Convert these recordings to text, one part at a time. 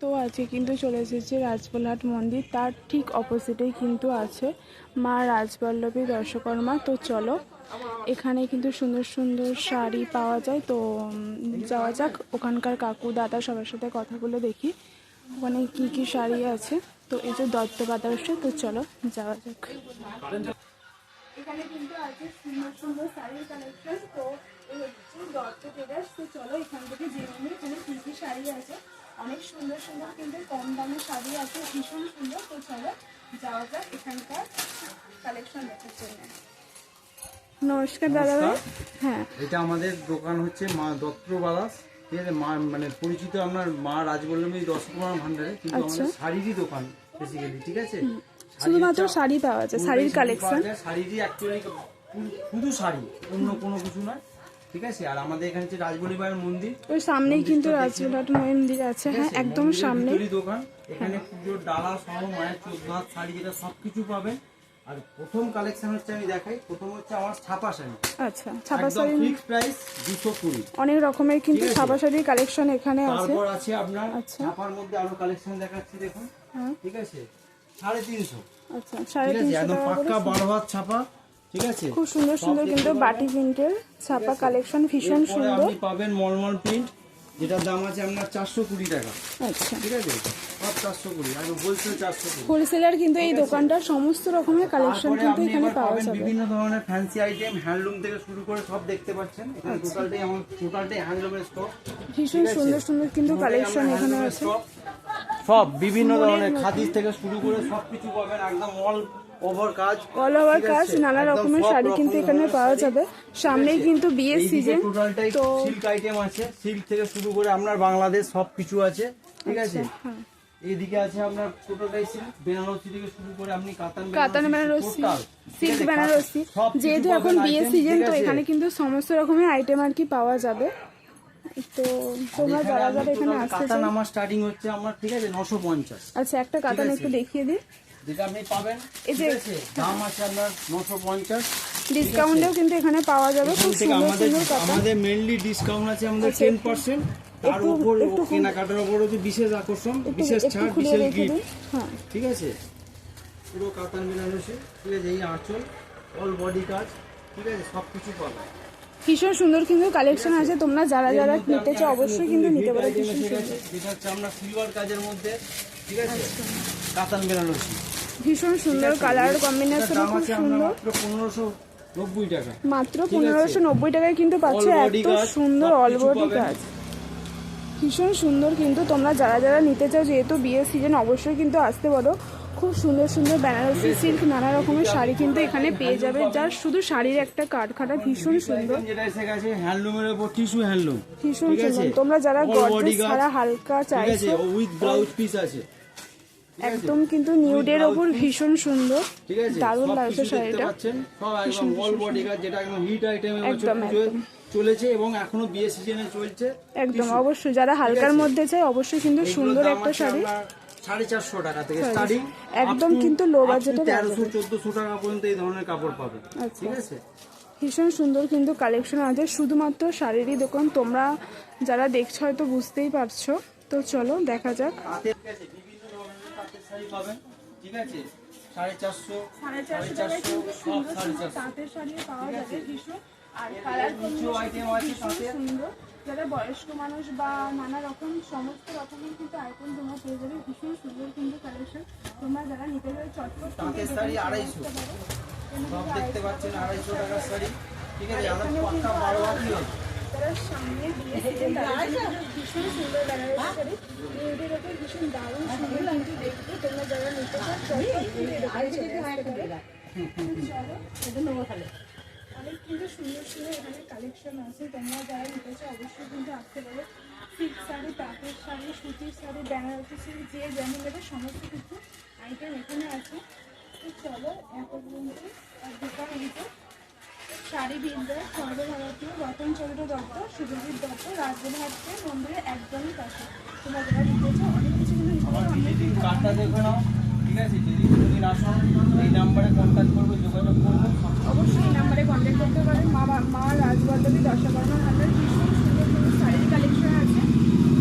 তো আজকে কিন্তু চলে এসেছে রাজবলহাট মন্দির। তার ঠিক অপোজিটেই কিন্তু আছে মা রাজবল্লভী দর্শকর্মা তো চলো, এখানে কিন্তু সুন্দর সুন্দর শাড়ি পাওয়া যায়। তো যাওয়া যাক। ওখানকার কাকু, দাদা সবার সাথে কথা বলে দেখি ওখানে কি কি শাড়ি আছে। তো এই যে দত্ত বাদার্সে তো চলো যাওয়া যাক। এখানে কিন্তু আছে সুন্দর সুন্দর শাড়ির কালেকশন তো এই হচ্ছে দত্ত ট্রেডার্স তো চলো এখান থেকে জেনে এখানে কী কী শাড়ি আছে। অনেক সুন্দর সুন্দর কিন্তু কম দামে শাড়ি আছে ভীষণ সুন্দর। তো চলো যাওয়া যাক এখানকার কালেকশন দেখার জন্য। নমস্কার দাদা হ্যাঁ। এটা আমাদের দোকান হচ্ছে মা দত্ত বালাস ঠিক আছে মা মানে পরিচিত আপনার মা রাজবল্লভী দশকুমার ভান্ডারে কিন্তু আচ্ছা। আমাদের শাড়িরই দোকান বেসিক্যালি ঠিক আছে? শুধুমাত্র শাড়ি পাওয়া যায় শাড়ির কালেকশন শাড়িরই অ্যাকচুয়ালি শুধু শাড়ি অন্য কোনো কিছু নয়। ঠিক আছে? আর আমাদের এখানে রাজবল্লভাইয়ের মন্দির ওই সামনেই কিন্তু মন্দির আছে। হ্যাঁ একদম সামনে। দোকান। এখানে পুজোর ডালা সহ মায়ের চোদ্দ হাত শাড়ি যেটা সবকিছু পাবেন। আর প্রথম কালেকশন হচ্ছে আমি দেখাই। প্রথম হচ্ছে আমার ছাপা শাড়ি। আচ্ছা ছাপা শাড়ি ফিক্স প্রাইস দুশো কুড়ি। অনেক রকমের কিন্তু ছাপা শাড়ির কালেকশন এখানে আছে। তারপর আছে আপনার আচ্ছা। ছাপার মধ্যে আরও কালেকশন দেখাচ্ছি দেখুন। হ্যাঁ। ঠিক আছে? সাড়ে তিনশো। আচ্ছা সাড়ে ঠিক আছে? তিনশো একদম টাকা করে। পাক্কা বারো হাত ছাপা। ঠিক আছে? খুব সুন্দর সুন্দর কিন্তু। বাটি প্রিন্টের ছাপা কালেকশন ভীষণ সুন্দর। আপনি পাবেন মলমল প্রিন্ট যেটার দাম আছে আপনার চারশো কুড়ি টাকা। আচ্ছা। ঠিক আছে? সব চারশো কুড়ি আর হোলসেল চারশো কুড়ি। হোলসেলার কিন্তু এই দোকানটার সমস্ত রকমের কালেকশন কিন্তু এখানে পাওয়া যাবে। বিভিন্ন ধরনের ফ্যান্সি আইটেম হ্যান্ডলুম থেকে শুরু করে সব দেখতে পাচ্ছেন। এখানে আচ্ছা। টোটালটাই আমার টোটালটাই হ্যান্ডলুমের স্টক ভীষণ সুন্দর সুন্দর কিন্তু কালেকশন এখানে আছে। সব বিভিন্ন ধরনের খাদিজ থেকে শুরু করে সবকিছু পাবেন একদম অল ওভার কাজ। অল ওভার কাজ নানা রকমের শাড়ি কিন্তু এখানে পাওয়া যাবে। সামনেই কিন্তু বিয়ের সিজন তো সিল্ক আইটেম আছে। সিল্ক থেকে শুরু করে আপনার বাংলাদেশ সবকিছু আছে। ঠিক আছে? হ্যাঁ। এইদিকে আছে আপনার টোটালটাই সিল্ক বেনারসি থেকে শুরু করে আপনি কাতান কাতান বেনারসি সিল্ক বেনারসি যেহেতু এখন বিয়ের সিজন তো এখানে কিন্তু সমস্ত রকমের আইটেম আর কি পাওয়া যাবে। তো তোমরা এখানে যারা যারা এখানে আসতে চাও আমার স্টার্টিং হচ্ছে আমার ঠিক আছে? নশো পঞ্চাশ। আচ্ছা একটা কাতান একটু দেখিয়ে যেটা আপনি পাবেন এই যে- আছে? দাম আছে আপনার নশো পঞ্চাশ। ডিসকাউন্টেও কিন্তু এখানে পাওয়া যাবে খুব সুন্দর আমাদের সুন্দর কাতান। আমাদের মেইনলি ডিসকাউন্ট আছে আমাদের আচ্ছা, টেন একটু- পার্সেন্ট তার উপর কেনাকাটার উপর বিশেষ আকর্ষণ বিশেষ ছাড় বিশেষ গিফট হ্যাঁ। ঠিক আছে? পুরো কাতান বেনারসি ঠিক আছে? এই আঁচল অল বডি কাজ ঠিক আছে? সব কিছু পাবে ভীষণ সুন্দর কিন্তু কালেকশন আছে তোমরা যারা যারা নিতে চাও অবশ্যই কিন্তু নিতে পারো ভীষণ সুন্দর। গেছে, যেটা হচ্ছে আমরা সিলভার কাজের মধ্যে ঠিক আছে? কাতান বেনারসি। ভীষণ সুন্দর কালার কম্বিনেশন খুব সুন্দর। মাত্র পনেরোশো নব্বই মাত্র পনেরোশো নব্বই টাকায় কিন্তু পাচ্ছ এত সুন্দর সব অল কিছু বডি পাবেন। কাজ ভীষণ সুন্দর কিন্তু তোমরা যারা যারা নিতে চাও যেহেতু বিয়ের সিজন অবশ্যই কিন্তু আসতে পারো। খুব সুন্দর সুন্দর বেনারসি সিল্ক নানা রকমের শাড়ি কিন্তু এখানে পেয়ে যাবে। যার শুধু শাড়ির একটা কারখানা ভীষণ সুন্দর। যেটা এসে গেছে হ্যান্ডলুমের উপর টিস্যু হ্যান্ডলুম ভীষণ সুন্দর। তোমরা যারা গর্জেস ছাড়া হালকা চাইছো উইথ ব্লাউজ পিস আছে। একদম কিন্তু নিউডের ওপর ভীষণ সুন্দর। দারুণ লাগছে শাড়িটা। একদম অল বডি কাজ যেটা একদম হিট আইটেম একদম, একদম। চলেছে এবং এখনও বিয়ে সিজনে চলছে। একদম অবশ্যই। যারা হালকার মধ্যে চাই অবশ্যই কিন্তু সুন্দর একটা শাড়ি। সাড়ে চারশো টাকা থেকে স্টার্টিং একদম কিন্তু low budget তেরোশো চোদ্দশো টাকা পর্যন্ত এই ধরনের কাপড় পাবে। আচ্ছা। ঠিক আছে? ভীষণ সুন্দর কিন্তু কালেকশন আছে। শুধুমাত্র শাড়িরই দোকান। তোমরা যারা দেখছ হয়তো বুঝতেই পারছ। তো চলো দেখা যাক। তাঁতের ঠিক আছে বিভিন্ন ধরনের তাঁতের শাড়ি পাবেন। ঠিক আছে? সাড়ে চারশো সাড়ে চারশো সব সাড়ে চারশো। তাঁতের শাড়ি পাওয়া যাবে ভীষণ। আর কালার সুন্দর। যারা বয়স্ক মানুষ বা নানা রকম সমস্ত রকমের কিন্তু আইটেম তোমরা পেয়ে যাবে। ভীষণ সুন্দর কিন্তু কালেকশন তোমরা যারা নিতে চাও চটপট শাড়ি আড়াইশো। সব দেখতে পাচ্ছেন আড়াইশো টাকার শাড়ি। ঠিক আছে আমার পাক্কা বারো হাতি সামনে ভীষণ সুন্দর বেনারসি মেয়েদের ওপর ভীষণ দারুণ সুন্দর কিন্তু দেখতে। তোমরা যারা নিতে চাও চলে অনেক কিন্তু সুন্দর সুন্দর এখানে কালেকশন আছে তোমরা যারা নিতে চাও অবশ্যই কিন্তু আসতে পারো। সিল্ক শাড়ি তাঁতের শাড়ি সুতির শাড়ি বেনারসি শাড়ি যে যেমন নেবে সমস্ত কিছু আইটেম এখানে আছে। তো চলো এত পর্যন্ত আর দোকান এই শাড়ি বিদ্যা সর্বভারতীয় রতন চন্দ্র দত্ত সুরজিৎ দত্ত রাজবহাটকে মন্দিরের একদমই পাশে। তোমরা যারা নিতে চাও অনেক কিছু কিন্তু ঠিক আছে, যদি তুমি আসো এই নাম্বারে কন্ট্যাক্ট করব, যোগাযোগ করব। অবশ্যই এই নাম্বারে কন্ট্যাক্ট করতে পারেন। মা মা রাজবল্লভী দশকর্মা ভান্ডার ভীষণ শাড়ির কালেকশন আছে।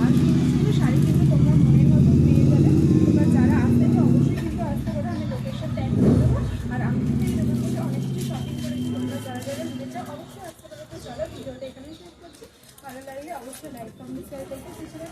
আর সুন্দর শাড়ি কিন্তু তোমরা মনের মতো পেয়ে যাবে। তোমরা যারা আসতে তো অবশ্যই কিন্তু আসতে পারো। আমি লোকেশন ট্যাগ করে দেবো। আর আমি অনেক কিছু শপিং করেছি তোমরা যারা যারা নিতে অবশ্যই আসতে পারো। তো চলো, ভিডিওটা এখানেই শেষ করছি। ভালো লাগলে অবশ্যই লাইক কমেন্ট শেয়ার করতে পিছনে